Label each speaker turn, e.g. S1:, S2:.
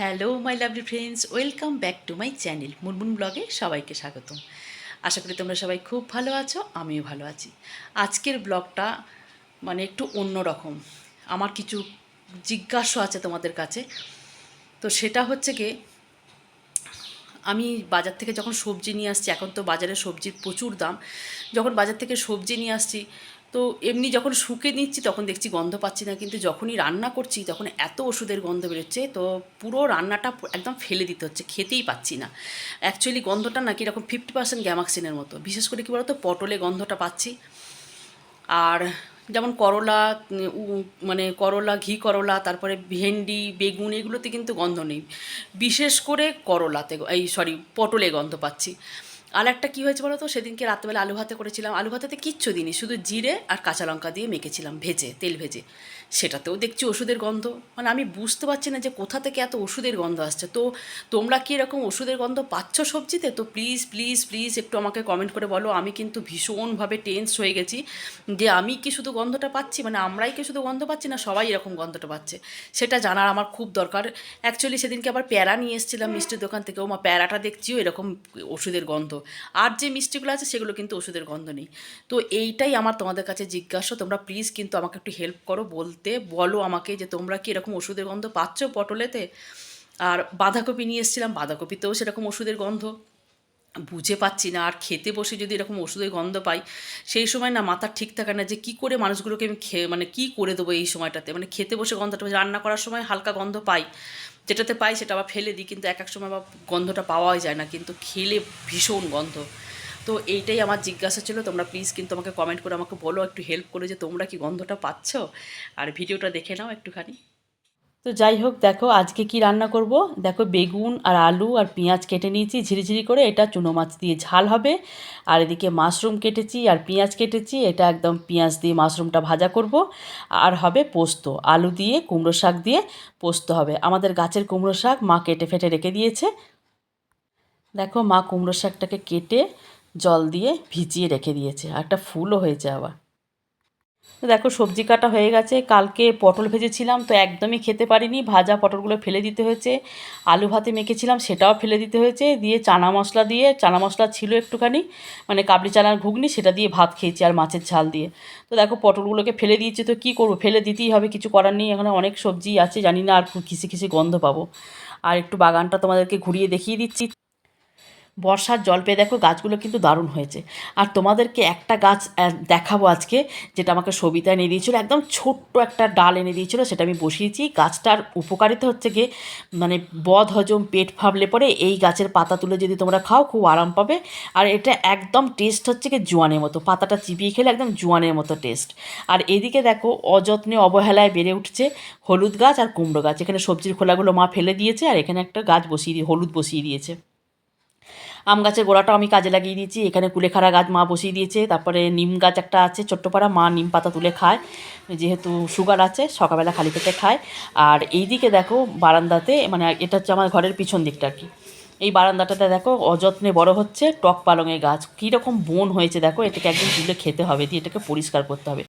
S1: Hello my lovely friends welcome back to my channel Munmun ব্লগে সবাইকে স্বাগতম। আশা করি তোমরা সবাই খুব ভালো আছো, আমিও ভালো আছি। আজকের ব্লগটা মানে একটু অন্য রকম আমার কিছু জিজ্ঞাসা আছে তোমাদের কাছে। তো সেটা হচ্ছে কি, আমি বাজার থেকে যখন সবজি নিয়ে আসছি, এখন তো বাজারে সবজির প্রচুর দাম। যখন বাজার থেকে সবজি নিয়ে আসছি তো এমনি যখন শুকে নিচ্ছি, তখন দেখছি গন্ধ পাচ্ছি না। কিন্তু যখনই রান্না করছি, তখন এত ওষুধের গন্ধ বেরোচ্ছে, তো পুরো রান্নাটা একদম ফেলে দিতে হচ্ছে, খেতেই পাচ্ছি না। অ্যাকচুয়ালি গন্ধটা নাকি এরকম ফিফটি পার্সেন্ট গ্যামাক্সিনের মতো। বিশেষ করে কী বলতো, পটলে গন্ধটা পাচ্ছি। আর যেমন করলা মানে করলা, ঘি করলা, তারপরে ভেন্ডি, বেগুন, এগুলোতে কিন্তু গন্ধ নেই। বিশেষ করে করলাতে এই সরি পটলে গন্ধ পাচ্ছি। আর একটা কী হয়েছে বলো তো সেদিনকে রাত্রেবেলা আলু ভাতে করেছিলাম। আলু ভাতেতে কিচ্ছু দিনই শুধু জিরে আর কাঁচা লঙ্কা দিয়ে মেখেছিলাম, ভেজে, তেল ভেজে। সেটাতেও দেখছি ওষুধের গন্ধ। মানে আমি বুঝতে পারছি না যে কোথা থেকে এত ওষুধের গন্ধ আসছে। তো তোমরা কি এরকম ওষুধের গন্ধ পাচ্ছ সবজিতে? তো প্লিজ প্লিজ প্লিজ একটু আমাকে কমেন্ট করে বলো। আমি কিন্তু ভীষণভাবে টেন্স হয়ে গেছি যে আমি কি শুধু গন্ধটা পাচ্ছি? মানে আমরাই কি শুধু গন্ধ পাচ্ছি না সবাই এরকম গন্ধটা পাচ্ছে? সেটা জানার আমার খুব দরকার। অ্যাকচুয়ালি সেদিনকে আবার প্যারা নিয়ে এসেছিলাম মিষ্টির দোকান থেকে ও মা, প্যারাটা দেখছিও এরকম ওষুধের গন্ধ। আর যে মিষ্টিগুলো আছে সেগুলো কিন্তু ওষুধের গন্ধ নেই। তো এইটাই আমার তোমাদের কাছে জিজ্ঞাসা, তোমরা প্লিজ কিন্তু আমাকে একটু হেল্প করো বলতে। বলো আমাকে যে তোমরা কি এরকম ওষুধের গন্ধ পাচ্ছ পটলেতে? আর বাঁধাকপি নিয়ে এসেছিলাম, বাঁধাকপিতেও সেরকম ওষুধের গন্ধ। বুঝে পাচ্ছি না, আর খেতে বসে যদি এরকম ওষুধের গন্ধ পাই, সেই সময় না মাথা ঠিক থাকে না যে কি করে মানুষগুলোকে আমি খেয়ে মানে কি করে দেবো এই সময়টাতে? মানে খেতে বসে গন্ধটা রান্না করার সময় হালকা গন্ধ পাই, যেটাতে পাই সেটা আবার ফেলে দিই, কিন্তু এক এক সময় আবার গন্ধটা পাওয়াই যায় না, কিন্তু খেলে ভীষণ গন্ধ। তো এইটাই আমার জিজ্ঞাসা ছিল, তোমরা প্লিজ কিন্তু আমাকে কমেন্ট করে আমাকে বলো, একটু হেল্প করে যে তোমরা কি গন্ধটা পাচ্ছ? আর ভিডিওটা দেখে নাও একটুখানি। তো যাই হোক, দেখো আজকে কি রান্না করব? দেখো বেগুন আর আলু আর পেঁয়াজ কেটে নিয়েছি, ঝিরিঝিরি করে। এটা চুনো মাছ দিয়ে ঝাল হবে। আর এদিকে মাশরুম কেটেছি আর পেঁয়াজ কেটেছি। এটা একদম পেঁয়াজ দিয়ে মাশরুমটা ভাজা করব। আর হবে পোস্ত, আলু দিয়ে কুমড়ো শাক দিয়ে পোস্ত হবে। আমাদের গাছের কুমড়ো শাক মা কেটে ফেটে রেখে দিয়েছে। দেখো মা কুমড়ো শাকটাকে কেটে জল দিয়ে ভিজিয়ে রেখে দিয়েছে। আর একটা ফুলও হয়েছে আবার। দেখো, সবজি কাটা হয়ে গেছে। কালকে পটল ভেজেছিলাম, তো একদমই খেতে পারিনি। ভাজা পটলগুলো ফেলে দিতে হয়েছে। আলু ভাতে মেখেছিলাম, সেটাও ফেলে দিতে হয়েছে। দিয়ে চানা মশলা দিয়ে, চানা মশলা ছিল একটুখানি মানে কাবলি চানার ঘুগনি, সেটা দিয়ে ভাত খেয়েছি আর মাছের ঝাল দিয়ে। তো দেখো, পটলগুলোকে ফেলে দিয়েছি, তো কী করব? ফেলে দিতেই হবে, কিছু করার নেই। এখানে অনেক সবজি আছে, জানি না আর কিসি কিসি গন্ধ পাবো। আর একটু বাগানটা তোমাদেরকে ঘুরিয়ে দেখিয়ে দিচ্ছি। বর্ষার জল পেয়ে দেখো গাছগুলো কিন্তু দারুণ হয়েছে। আর তোমাদেরকে একটা গাছ দেখাবো আজকে, যেটা আমাকে সবিতা এনে দিয়েছিল, একদম ছোট্ট একটা ডাল এনে দিয়েছিল, সেটা আমি বসিয়েছি। গাছটার উপকারিতা হচ্ছে গিয়ে মানে বদ হজম পেট ফাবলে পরে এই গাছের পাতা তুলে যদি তোমরা খাও, খুব আরাম পাবে। আর এটা একদম টেস্ট হচ্ছে কি জোয়ানের মতো, পাতাটা চিবিয়ে খেলে একদম জোয়ানের মতো টেস্ট আর এদিকে দেখো, অযত্নে অবহেলায় বেড়ে উঠছে হলুদ গাছ আর কুমড়ো গাছ। এখানে সবজির খোলাগুলো মা ফেলে দিয়েছে, আর এখানে একটা গাছ বসিয়ে দিয়ে, হলুদ বসিয়ে দিয়েছে। আম গাছের গোড়াটাও আমি কাজে লাগিয়ে দিয়েছি। এখানে কুলেখাড়া গাছ মা বসিয়ে দিয়েছে। তারপরে নিম গাছ একটা আছে ছোট্টপাড়া, মা নিম পাতা তুলে খায়। যেহেতু সুগার আছে, সকালবেলা খালি পেটে খায়। আর এই দিকে দেখো বারান্দাতে মানে এটা হচ্ছে আমার ঘরের পিছন দিকটা আর কি। এই বারান্দাটাতে দেখো অযত্নে বড় হচ্ছে টক পালংয়ের গাছ। কীরকম বন হয়েছে দেখো, এটাকে একদিন তুলে খেতে হবে দিয়ে এটাকে পরিষ্কার করতে হবে।